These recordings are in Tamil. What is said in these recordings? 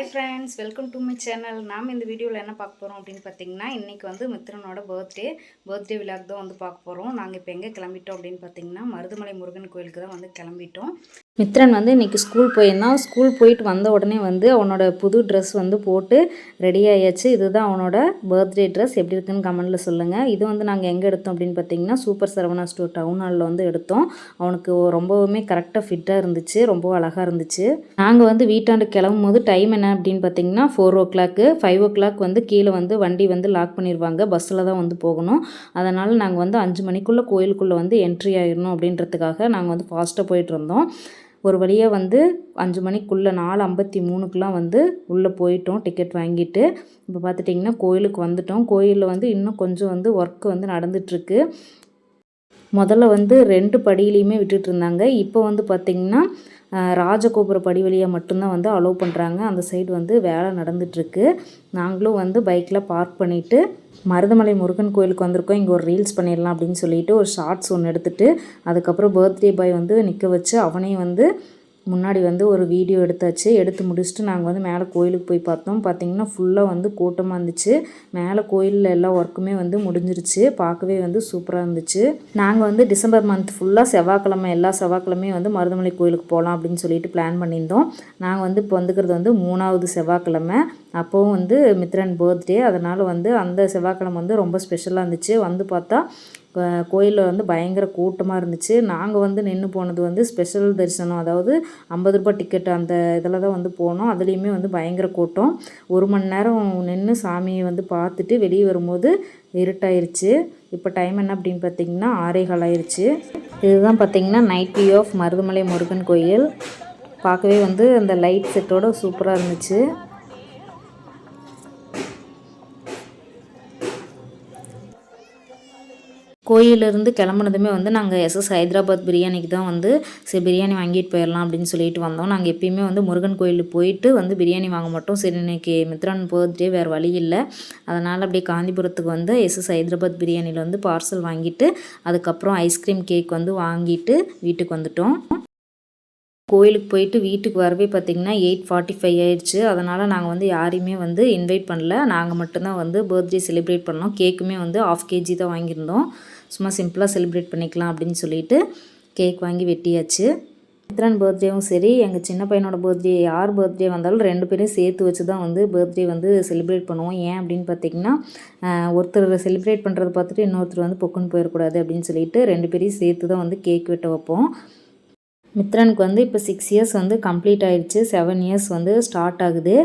Hi friends welcome to my channel நாம் இந்த வீடியோவில் என்ன பார்க்க போகிறோம் அப்படின்னு பார்த்தீங்கன்னா இன்றைக்கி வந்து மித்ரனோட பர்த்டே பர்த்டே விழாக்கு தான் வந்து பார்க்க போகிறோம் நாங்கள் இப்போ எங்கே கிளம்பிட்டோம் அப்படின்னு பார்த்தீங்கன்னா மருதமலை முருகன் கோயிலுக்கு தான் வந்து கிளம்பிட்டோம். மித்ரன் வந்து இன்றைக்கி ஸ்கூல் போயிருந்தான். ஸ்கூல் போயிட்டு வந்த உடனே வந்து அவனோட புது ட்ரெஸ் வந்து போட்டு ரெடி ஆயாச்சு. இதுதான் அவனோட பர்த்டே ட்ரெஸ் எப்படி இருக்குன்னு கமெண்டில் சொல்லுங்கள் இது வந்து நாங்கள் எங்கே எடுத்தோம் அப்படின்னு பார்த்தீங்கன்னா சூப்பர் சரவணா ஸ்டோர் டவுன் ஹாலில் வந்து எடுத்தோம். அவனுக்கு ரொம்பவுமே கரெக்டாக ஃபிட்டாக இருந்துச்சு. ரொம்ப அழகாக இருந்துச்சு. நாங்கள் வந்து வீட்டாண்டு கிளம்பும் போது டைம் என்ன அப்படின்னு பார்த்தீங்கன்னா four o'clock five o'clock வந்து கீழே வந்து வண்டி வந்து லாக் பண்ணிடுவாங்க பஸ்ஸில் தான் வந்து போகணும். அதனால் நாங்கள் வந்து அஞ்சு மணிக்குள்ளே கோயிலுக்குள்ளே வந்து என்ட்ரி ஆகிடணும் அப்படின்றதுக்காக நாங்கள் வந்து ஃபாஸ்ட்டாக போயிட்டு இருந்தோம். ஒரு வழியாக வந்து அஞ்சு மணிக்குள்ளே நாலு ஐம்பத்தி மூணுக்கெலாம் வந்து உள்ளே போயிட்டோம். டிக்கெட் வாங்கிட்டு. இப்போ பார்த்துட்டிங்கன்னா கோயிலுக்கு வந்துட்டோம். கோயிலில் வந்து இன்னும் கொஞ்சம் வந்து ஒர்க்கு வந்து நடந்துகிட்ருக்கு முதல்ல வந்து ரெண்டு படியிலையுமே விட்டுட்டு இருந்தாங்க. இப்போ வந்து பார்த்திங்கன்னா ராஜகோபுர படி வழியாக மட்டும்தான் வந்து அலோவ் பண்ணுறாங்க அந்த சைடு வந்து வேலை நடந்துகிட்ருக்கு நாங்களும் வந்து பைக்கில் பார்க் பண்ணிவிட்டு மருதமலை முருகன் கோயிலுக்கு வந்திருக்கோம். இங்கே ஒரு ரீல்ஸ் பண்ணிடலாம் அப்படின்னு சொல்லிட்டு ஒரு ஷார்ட்ஸ் ஒன்று எடுத்துகிட்டு அதுக்கப்புறம் பர்த்டே பாய் வந்து நிற்க வச்சு அவனையும் வந்து முன்னாடி வந்து ஒரு வீடியோ எடுத்தாச்சு. எடுத்து முடிச்சுட்டு நாங்கள் வந்து மேலே கோயிலுக்கு போய் பார்த்தோம். பார்த்திங்கன்னா ஃபுல்லாக வந்து கூட்டமாக இருந்துச்சு. மேலே கோயிலில் எல்லா ஒர்க்குமே வந்து முடிஞ்சிருச்சு. பார்க்கவே வந்து சூப்பராக இருந்துச்சு. நாங்கள் வந்து டிசம்பர் மந்த் ஃபுல்லாக செவ்வாய்க்கிழமை எல்லா செவ்வாய்க்கிழமையும் வந்து மருதமலை கோயிலுக்கு போகலாம் அப்படின்னு சொல்லிட்டு பிளான் பண்ணியிருந்தோம். நாங்கள் வந்து இப்போ வந்துக்கிறது வந்து மூணாவது செவ்வாய்க்கிழமை. அப்போவும் வந்து மித்ரன் பர்த்டே அதனால் வந்து அந்த செவ்வாய்க்கிழமை வந்து ரொம்ப ஸ்பெஷலாக இருந்துச்சு. வந்து பார்த்தா கோயிலில் வந்து பயங்கர கூட்டமாக இருந்துச்சு. நாங்கள் வந்து நின்று போனது வந்து ஸ்பெஷல் தரிசனம். அதாவது ஐம்பது ரூபாய் டிக்கெட் அந்த இதில் தான் வந்து போனோம். அதுலேயுமே வந்து பயங்கர கூட்டம். ஒரு மணி நேரம் நின்று சாமியை வந்து பார்த்துட்டு வெளியே வரும்போது இருட்டாயிருச்சு. இப்போ டைம் என்ன அப்படின்னு பார்த்தீங்கன்னா ஆரேகால் ஆயிடுச்சு இதுதான் பார்த்திங்கன்னா night view of Marudhamalai Murugan கோயில். பார்க்கவே வந்து அந்த லைட் செட்டோட சூப்பராக இருந்துச்சு. கோயிலிருந்து கிளம்புனதுமே வந்து நாங்கள் எஸ்எஸ் ஹைதராபாத் பிரியாணிக்கு தான் வந்து சரி பிரியாணி வாங்கிட்டு போயிடலாம் அப்படின்னு சொல்லிட்டு வந்தோம். நாங்கள் எப்பயுமே வந்து முருகன் கோயிலுக்கு போயிட்டு வந்து பிரியாணி வாங்க மாட்டோம். சரி இன்னைக்கு மித்ரான் போகிறதே வேறு வழி இல்லை. அதனால் அப்படியே காந்திபுரத்துக்கு வந்து எஸ்எஸ் ஹைதராபாத் பிரியாணியில் வந்து பார்சல் வாங்கிட்டு அதுக்கப்புறம் ஐஸ்கிரீம் கேக் வந்து வாங்கிட்டு வீட்டுக்கு வந்துட்டோம். கோயிலுக்கு போயிட்டு வீட்டுக்கு வரவே பார்த்திங்கன்னா எயிட் ஃபார்ட்டி ஃபைவ் ஆயிடுச்சு அதனால் நாங்கள் வந்து யாரையுமே வந்து இன்வைட் பண்ணல. நாங்கள் மட்டும்தான் வந்து பர்த்டே செலிப்ரேட் பண்ணோம். கேக்குமே வந்து ஆஃப் கேஜி தான் வாங்கியிருந்தோம். சும்மா சிம்பிளாக செலிப்ரேட் பண்ணிக்கலாம் அப்படின்னு சொல்லிட்டு கேக் வாங்கி வெட்டியாச்சு. மித்ரன் பர்த்டேவும் சரி எங்கள் சின்ன பையனோட பர்த்டே யார் பர்த்டே வந்தாலும் ரெண்டு பேரையும் சேர்த்து வச்சு தான் வந்து பர்த்டே வந்து செலிப்ரேட் பண்ணுவோம். ஏன் அப்படின்னு பார்த்தீங்கன்னா ஒருத்தர் செலிப்ரேட் பண்ணுறதை பார்த்துட்டு இன்னொருத்தர் வந்து பொக்குன்னு போயிடக்கூடாது அப்படின்னு சொல்லிட்டு ரெண்டு பேரையும் சேர்த்து தான் வந்து கேக் வெட்ட வைப்போம். மித்ரனுக்கு வந்து இப்போ சிக்ஸ் இயர்ஸ் வந்து கம்ப்ளீட் ஆகிடுச்சு செவன் இயர்ஸ் வந்து ஸ்டார்ட் ஆகுது.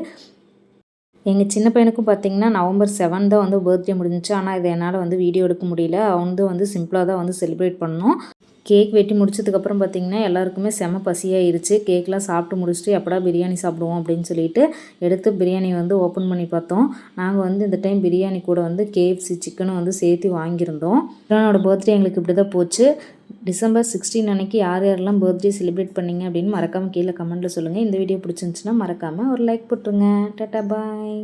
எங்கள் சின்ன பையனுக்கும் பார்த்திங்கன்னா நவம்பர் செவன் தான் வந்து பர்த்டே முடிஞ்சிச்சு. ஆனால் இதை என்னால் வந்து வீடியோ எடுக்க முடியல. அவன் வந்து சிம்பிளாக தான் வந்து செலிப்ரேட் பண்ணோம். கேக் வெட்டி முடிச்சதுக்கப்புறம் பார்த்திங்கன்னா எல்லாருக்குமே செம பசியாயிருச்சு. கேக்லாம் சாப்பிட்டு முடிச்சுட்டு எப்படா பிரியாணி சாப்பிடுவோம் அப்படின்னு சொல்லிட்டு எடுத்து பிரியாணி வந்து ஓப்பன் பண்ணி பார்த்தோம். நாங்கள் வந்து இந்த டைம் பிரியாணி கூட வந்து கேஎஃப்சி சிக்கனும் வந்து சேர்த்து வாங்கியிருந்தோம். என்னோட பர்த்டே எங்களுக்கு இப்படி தான் போச்சு. டிசம்பர் சிக்ஸ்டீன் அன்னைக்கு யார் யாரெல்லாம் பர்த்டே செலிப்ரேட் பண்ணிங்க அப்படின்னு மறக்காமல் கீழே கமெண்ட்டில் சொல்லுங்கள் இந்த வீடியோ பிடிச்சிருந்துச்சுன்னா மறக்காமல் ஒரு லைக் போட்டுருங்க. Tata bye.